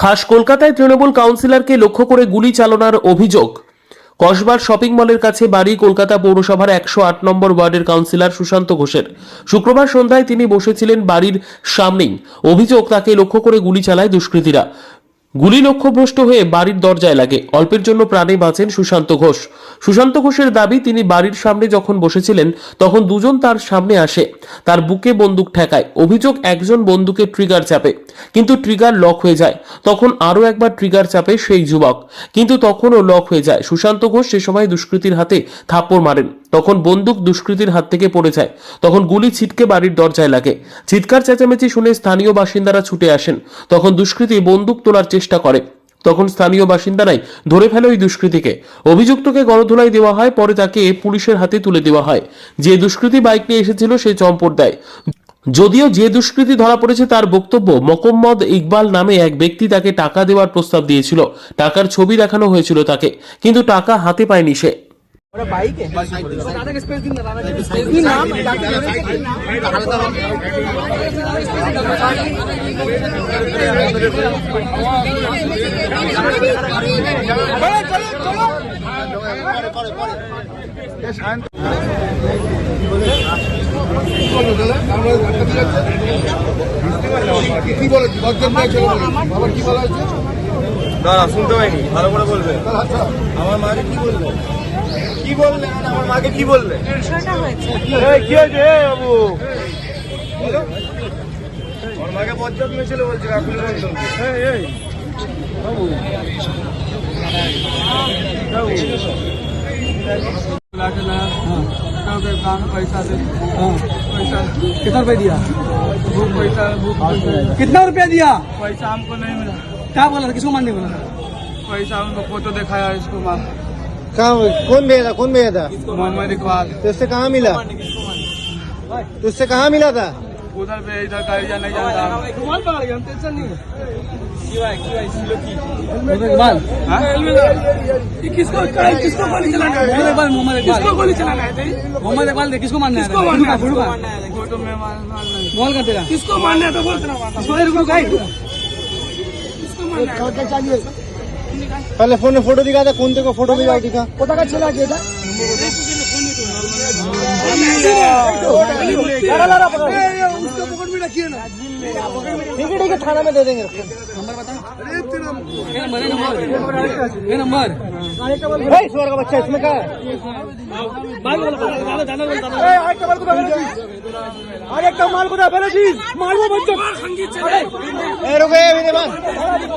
খাস কলকাতায় তৃণমূল কাউন্সিলরকে লক্ষ্য করে গুলি চালনার অভিযোগ। কসবার শপিং মলের কাছে বাড়ি কলকাতা পৌরসভার একশো আট নম্বর ওয়ার্ডের কাউন্সিলর সুশান্ত ঘোষের। শুক্রবার সন্ধ্যায় তিনি বসেছিলেন বাড়ির সামনেই। অভিযোগ তাকে লক্ষ্য করে গুলি চালায় দুষ্কৃতীরা। গুলি লক্ষ্যভ্রষ্ট হয়ে বাড়ির দরজায় লাগে। অল্পের জন্য প্রাণে বাঁচেন সুশান্ত ঘোষ। সুশান্ত ঘোষের দাবি, তিনি বাড়ির সামনে যখন বসেছিলেন, তখন দুজন তার সামনে আসে। তার বুকে বন্দুক ঠেকায়। অভিযোগ, একজন বন্দুকে ট্রিগার চাপে। কিন্তু ট্রিগার লক হয়ে যায়। তখন আরও একবার ট্রিগার চাপে সেই যুবক। কিন্তু তখনও লক হয়ে যায়। সুশান্ত ঘোষ সে সময় দুষ্কৃতীর হাতে থাপ্পড় মারেন। তখন বন্দুক দুষ্কৃতীর হাত থেকে পড়ে যায়। তখন গুলি ছিটকে বাড়ির দরজায় লাগে। চিৎকার চেঁচামেচি শুনে স্থানীয় বাসিন্দারা ছুটে আসেন। তখন দুষ্কৃতী বন্দুক তোলার চেষ্টা করে। তখন স্থানীয় বাসিন্দারাই ধরে ফেলে ওই দুষ্কৃতীকে। অভিযুক্তকে গণধোলাই দেওয়া হয়, পরে তাকে পুলিশের হাতে তুলে দেওয়া হয়। যে দুষ্কৃতী বাইক নিয়ে এসেছিল, সে চম্পট দেয়। যদিও যে দুষ্কৃতী ধরা পড়েছে, তার বক্তব্য মকম্মদ ইকবাল নামে এক ব্যক্তি তাকে টাকা দেওয়ার প্রস্তাব দিয়েছিল। টাকার ছবি দেখানো হয়েছিল তাকে, কিন্তু টাকা হাতে পায়নি সে। ওরা বাইকে দাদাকে স্পেস দিন না দাদাকে স্পেস দিন না কি আবার কি বলা হয়েছে? দাঁড়া শুনতে পাইনি। ভালো করে বলবে। আচ্ছা। আমার মাকে কি বলবে? কি বললে মানে আমার মাকে কি বললে বিষয়টা হয়েছে এই, কি হয়েছে এ বাবু বলো। আমার মাকে বজ্জাত মেয়ে ছেলে বলছে এখন এই এই বাবু पैसा दे पैसा कितना रुपया दिया वो पैसा वो कितना रुपया दिया पैसा हमको नहीं मिला क्या बोला था किसको मारने बोला था पैसा उनको फोटो दिखाया इसको मार कहाँ कौन भेजा कौन भेजा था मोहम्मद इकबाल। तुझसे कहाँ मिला? तुझसे कहाँ मिला था? उधर पे इधर टेंशन नहीं इकबाल। किसको किसको गोली चलाना है किसको गोली चलाना है मोहम्मद इकबाल किसको मारना है किसको मारना है फ़ोटो में मारना बोल कर तेरा। किसको मारना है तो बोल तेरा रुको रुको पहले फ़ोन में फ़ोटो दिखा था कौन देखो फ़ोटो दिखा दिखा। पता का चला गया था। ठीक है ठीक है थाना में दे देंगे नंबर नंबर का बच्चा इसमें क्या है? अरे कमाल को था पहले चीज़ मारो बच्चों।